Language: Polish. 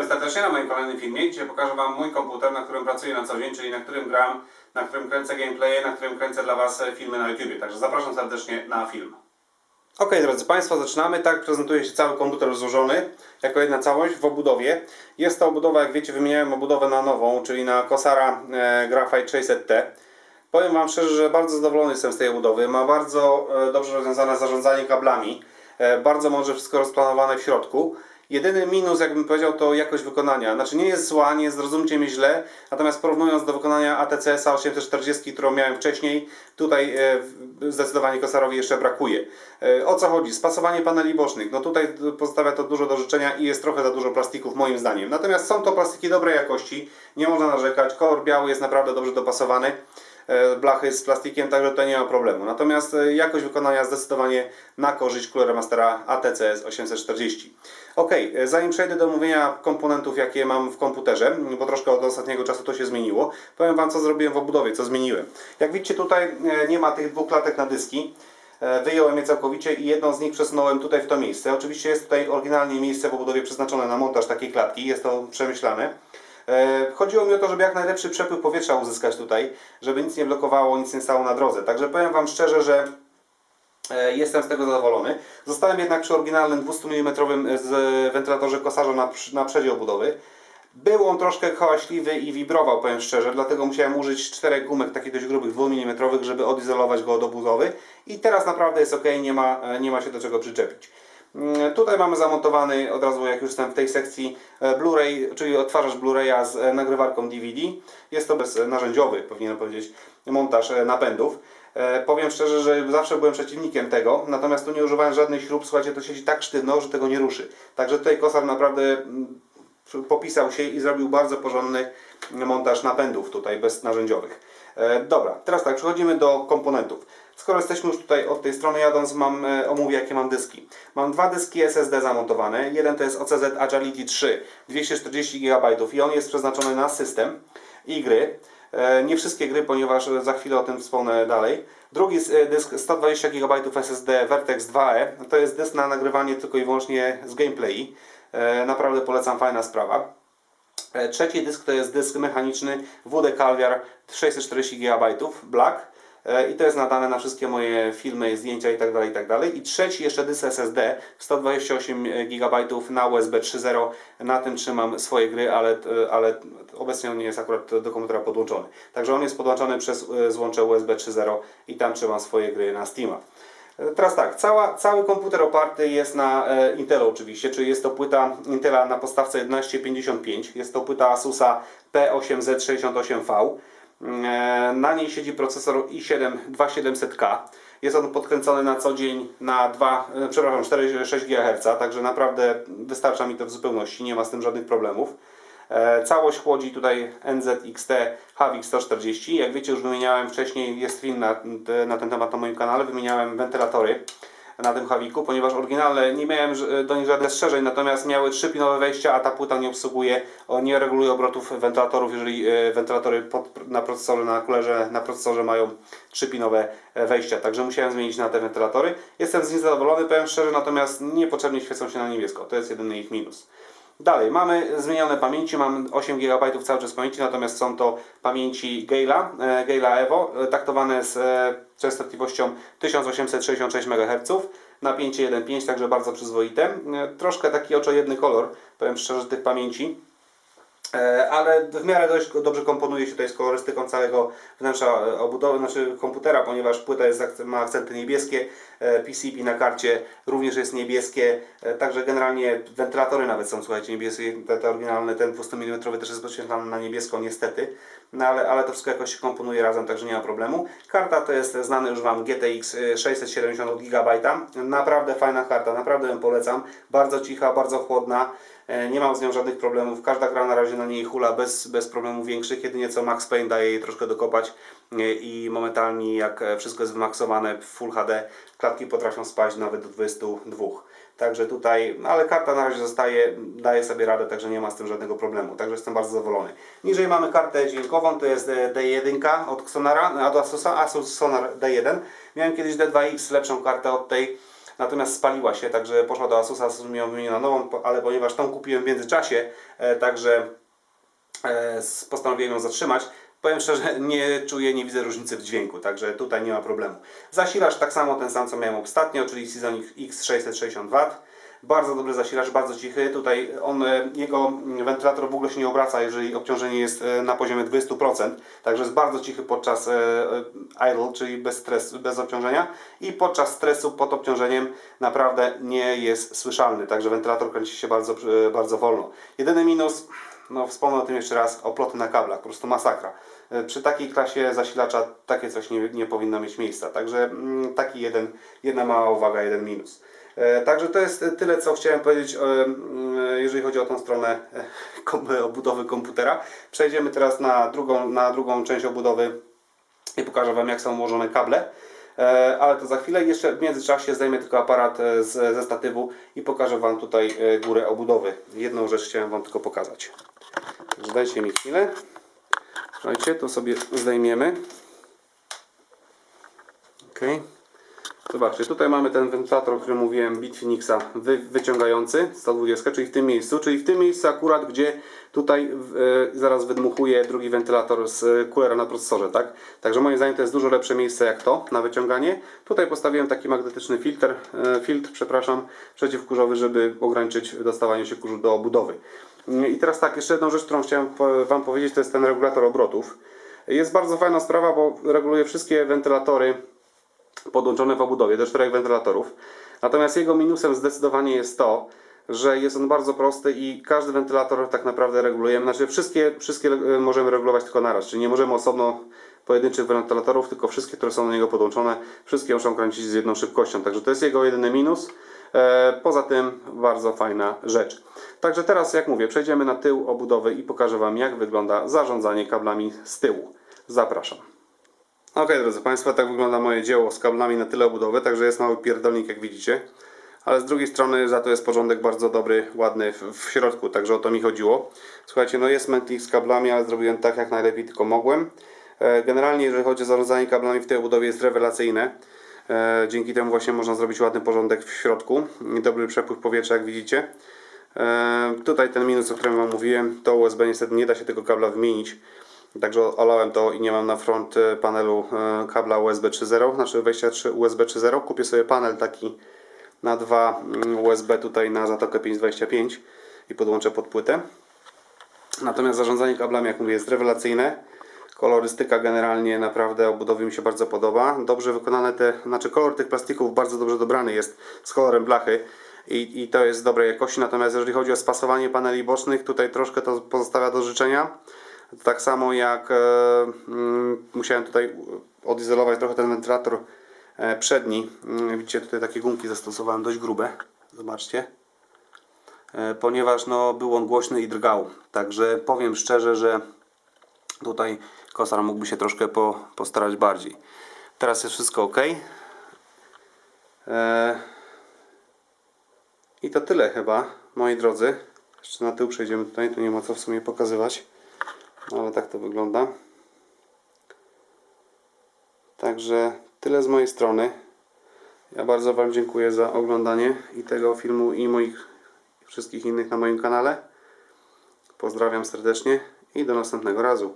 Witam serdecznie na moim kolejnym filmie. Dzisiaj pokażę Wam mój komputer, na którym pracuję na co dzień, czyli na którym gram, na którym kręcę gameplaye, na którym kręcę dla Was filmy na YouTube. Także zapraszam serdecznie na film. Ok, drodzy Państwo, zaczynamy. Tak prezentuje się cały komputer złożony jako jedna całość w obudowie. Jest to obudowa, jak wiecie, wymieniałem obudowę na nową, czyli na Kosara e, Graphite 600T. Powiem Wam szczerze, że bardzo zadowolony jestem z tej obudowy. Ma bardzo e, dobrze rozwiązane zarządzanie kablami. E, bardzo mądrze wszystko rozplanowane w środku. Jedyny minus, jakbym powiedział, to jakość wykonania. Znaczy nie jest zła, nie zrozumcie mnie źle, natomiast porównując do wykonania ATCS-a 840, którą miałem wcześniej, tutaj e, zdecydowanie Kosarowi jeszcze brakuje. E, O co chodzi? Spasowanie paneli bocznych. No tutaj pozostawia to dużo do życzenia i jest trochę za dużo plastików moim zdaniem. Natomiast są to plastiki dobrej jakości, nie można narzekać. Kolor biały jest naprawdę dobrze dopasowany e, blachy z plastikiem, także tutaj nie ma problemu. Natomiast jakość wykonania zdecydowanie na korzyść Cooler Mastera ATCS 840. Ok, e, zanim przejdę do omówienia komponentów, jakie mam w komputerze, bo troszkę od ostatniego czasu to się zmieniło, powiem Wam, co zrobiłem w obudowie, co zmieniłem. Jak widzicie, tutaj e, nie ma tych dwóch klatek na dyski. E, Wyjąłem je całkowicie i jedną z nich przesunąłem tutaj w to miejsce. Oczywiście jest tutaj oryginalnie miejsce w obudowie przeznaczone na montaż takiej klatki, jest to przemyślane. Chodziło mi o to, żeby jak najlepszy przepływ powietrza uzyskać tutaj, żeby nic nie blokowało, nic nie stało na drodze. Także powiem Wam szczerze, że jestem z tego zadowolony. Zostałem jednak przy oryginalnym 200 mm z wentylatorze kosarza na, na przedzie obudowy. Był on troszkę hałaśliwy i wibrował, powiem szczerze, dlatego musiałem użyć czterech gumek takich dość grubych, 2 mm, żeby odizolować go od obudowy. I teraz naprawdę jest ok, nie ma, e, nie ma się do czego przyczepić. Mm, Tutaj mamy zamontowany od razu, jak już jestem w tej sekcji, e, Blu-ray, czyli odtwarzacz Blu-raya z e, nagrywarką DVD. Jest to bez e, narzędziowy, powinienem powiedzieć, montaż e, napędów. E, Powiem szczerze, że zawsze byłem przeciwnikiem tego, natomiast tu nie używałem żadnych śrub, słuchajcie, to siedzi tak sztywno, że tego nie ruszy. Także tutaj Kosar naprawdę mm, popisał się i zrobił bardzo porządny montaż napędów tutaj beznarzędziowych. E, Dobra, teraz tak, przechodzimy do komponentów. Skoro jesteśmy już tutaj od tej strony jadąc, mam omówię jakie mam dyski. Mam dwa dyski SSD zamontowane. Jeden to jest OCZ Agility 3, 240 GB i on jest przeznaczony na system i gry. E, Nie wszystkie gry, ponieważ za chwilę o tym wspomnę dalej. Drugi e, dysk 120 GB SSD Vertex 2e. To jest dysk na nagrywanie tylko i wyłącznie z gameplay. E, Naprawdę polecam, fajna sprawa. Trzeci dysk to jest dysk mechaniczny WD Calviar 640 GB Black i to jest nadane na wszystkie moje filmy, zdjęcia itd. itd. I trzeci jeszcze dysk SSD 128 GB na USB 3.0. Na tym trzymam swoje gry, ale, e, ale obecnie on nie jest akurat do komputera podłączony. Także on jest podłączony przez e, złącze USB 3.0 i tam trzymam swoje gry na Steama. E, Teraz tak, cała, cały komputer oparty jest na e, Intelu oczywiście, czyli jest to płyta Intela na podstawce 1155, jest to płyta Asusa P8Z68V. E, Na niej siedzi procesor i7 2700K. Jest on podkręcony na co dzień na 2, e, przepraszam, 4,6 GHz, także naprawdę wystarcza mi to w zupełności, nie ma z tym żadnych problemów. E, Całość chłodzi tutaj NZXT Havik 140. Jak wiecie, już wymieniałem wcześniej, jest film na, na ten temat na moim kanale, wymieniałem wentylatory na tym Hawiku, ponieważ oryginalne nie miałem do nich żadnych strzeżeń, natomiast miały trzypinowe wejścia, a ta płyta nie obsługuje, nie reguluje obrotów wentylatorów, jeżeli e, wentylatory pod, na procesorze, na kulerze, na procesorze mają trzypinowe e, wejścia, także musiałem zmienić na te wentylatory. Jestem z nich zadowolony, powiem szczerze, natomiast niepotrzebnie świecą się na niebiesko, to jest jedyny ich minus. Dalej, mamy zmienione pamięci, mam 8 GB cały czas pamięci, natomiast są to pamięci Gala, e, Gala Evo, e, taktowane z e, częstotliwością 1866 MHz, napięcie 1.5, także bardzo przyzwoite. E, Troszkę taki oczojedny kolor, powiem szczerze, tych pamięci. E, ale w miarę dość dobrze komponuje się tutaj z kolorystyką całego wnętrza e, obudowy, znaczy komputera, ponieważ płyta jest, ma akcenty niebieskie, e, PCB na karcie również jest niebieskie, także generalnie wentylatory nawet są, słuchajcie, niebieskie, te, te oryginalne, ten 200 mm też jest podświetlany na niebiesko niestety, no ale, ale to wszystko jakoś się komponuje razem, także nie ma problemu. Karta to jest znany już Wam GTX 670 GB, naprawdę fajna karta, naprawdę ją polecam, bardzo cicha, bardzo chłodna, Nie mam z nią żadnych problemów. Każda gra na razie na niej hula bez, bez problemów większych. Jedynie co Max Payne daje jej troszkę dokopać e, i momentalnie jak e, wszystko jest wymaksowane w Full HD, klatki potrafią spaść nawet do 22. Także tutaj, no ale karta na razie zostaje, daje sobie radę, także nie ma z tym żadnego problemu. Także jestem bardzo zadowolony. Niżej mamy kartę dźwiękową, to jest e, D1 od Sonara, od Asus Sonar D1. Miałem kiedyś D2X, lepszą kartę od tej. Natomiast spaliła się, także poszła do Asusa, Asus mi ją wymienił na nową, ale ponieważ tą kupiłem w międzyczasie, e, także e, postanowiłem ją zatrzymać. Powiem szczerze, nie czuję, nie widzę różnicy w dźwięku, także tutaj nie ma problemu. Zasilacz tak samo ten sam co miałem ostatnio, czyli Seasonic X660W. Bardzo dobry zasilacz, bardzo cichy. Tutaj on, e, jego wentylator w ogóle się nie obraca, jeżeli obciążenie jest e, na poziomie 200%. Także jest bardzo cichy podczas e, idle, czyli bez stresu, bez obciążenia. I podczas stresu pod obciążeniem naprawdę nie jest słyszalny. Także wentylator kręci się bardzo, bardzo wolno. Jedyny minus, no wspomnę o tym jeszcze raz, oploty na kablach, po prostu masakra. Przy takiej klasie zasilacza takie coś nie, nie powinno mieć miejsca. Także mm, taki jeden, jedna mała uwaga, jeden minus. E, Także to jest tyle, co chciałem powiedzieć, jeżeli chodzi o tą stronę e, obudowy komputera. Przejdziemy teraz na drugą, na drugą część obudowy i pokażę Wam, jak są ułożone kable. E, Ale to za chwilę. Jeszcze w międzyczasie zdejmę tylko aparat z, ze statywu i pokażę Wam tutaj górę obudowy. Jedną rzecz chciałem Wam tylko pokazać. Także dajcie mi chwilę. Słuchajcie, to sobie zdejmiemy. Ok. Zobaczcie, tutaj mamy ten wentylator, o którym mówiłem, Bitfinixa wy, wyciągający 120, czyli w tym miejscu, czyli w tym miejscu akurat, gdzie tutaj e, zaraz wydmuchuje drugi wentylator z e, coolera na procesorze, tak? Także moim zdaniem to jest dużo lepsze miejsce jak to na wyciąganie. Tutaj postawiłem taki magnetyczny filtr, e, filtr, przepraszam, przeciwkurzowy, żeby ograniczyć dostawanie się kurzu do obudowy. Mm, I teraz tak, jeszcze jedną rzecz, którą chciałem Wam powiedzieć, to jest ten regulator obrotów. Jest bardzo fajna sprawa, bo reguluje wszystkie wentylatory podłączone w obudowie do czterech wentylatorów. Natomiast jego minusem zdecydowanie jest to, że jest on bardzo prosty i każdy wentylator tak naprawdę regulujemy. Znaczy wszystkie, wszystkie e, możemy regulować tylko naraz, czyli nie możemy osobno pojedynczych wentylatorów, tylko wszystkie, które są do niego podłączone, wszystkie muszą kręcić z jedną szybkością. Także to jest jego jedyny minus. E, Poza tym bardzo fajna rzecz. Także teraz, jak mówię, przejdziemy na tył obudowy i pokażę Wam, jak wygląda zarządzanie kablami z tyłu. Zapraszam. Ok, drodzy Państwo, tak wygląda moje dzieło z kablami na tyle obudowy, także jest mały pierdolnik, jak widzicie. Ale z drugiej strony za to jest porządek bardzo dobry, ładny w, środku, także o to mi chodziło. Słuchajcie, no jest mętlik z kablami, ale zrobiłem tak jak najlepiej tylko mogłem. E, Generalnie jeżeli chodzi o zarządzanie kablami w tej obudowie jest rewelacyjne. E, Dzięki temu właśnie można zrobić ładny porządek w środku dobry przepływ powietrza, jak widzicie. E, Tutaj ten minus, o którym Wam mówiłem, to USB niestety nie da się tego kabla wymienić. Także olałem to i nie mam na front e, panelu e, kabla USB 3.0, znaczy wejścia 3 USB 3.0. Kupię sobie panel taki na dwa mm, USB tutaj na zatokę 525 i podłączę pod płytę. Natomiast zarządzanie kablami, jak mówię, jest rewelacyjne. Kolorystyka generalnie naprawdę obudowy mi się bardzo podoba. Dobrze wykonane te, znaczy kolor tych plastików bardzo dobrze dobrany jest z kolorem blachy i, i to jest dobrej jakości. Natomiast jeżeli chodzi o spasowanie paneli bocznych, tutaj troszkę to pozostawia do życzenia. Tak samo jak e, mm, musiałem tutaj odizolować trochę ten wentylator e, przedni. Mm, Widzicie, tutaj takie gumki zastosowałem dość grube. Zobaczcie. E, ponieważ no, był on głośny i drgał. Także powiem szczerze, że tutaj kosar mógłby się troszkę po, postarać bardziej. Teraz jest wszystko ok. I to tyle chyba, moi drodzy. Jeszcze na tył przejdziemy tutaj, tu nie ma co w sumie pokazywać. No, ale tak to wygląda. Także tyle z mojej strony. Ja bardzo Wam dziękuję za oglądanie i tego filmu i moich wszystkich innych na moim kanale. Pozdrawiam serdecznie i do następnego razu.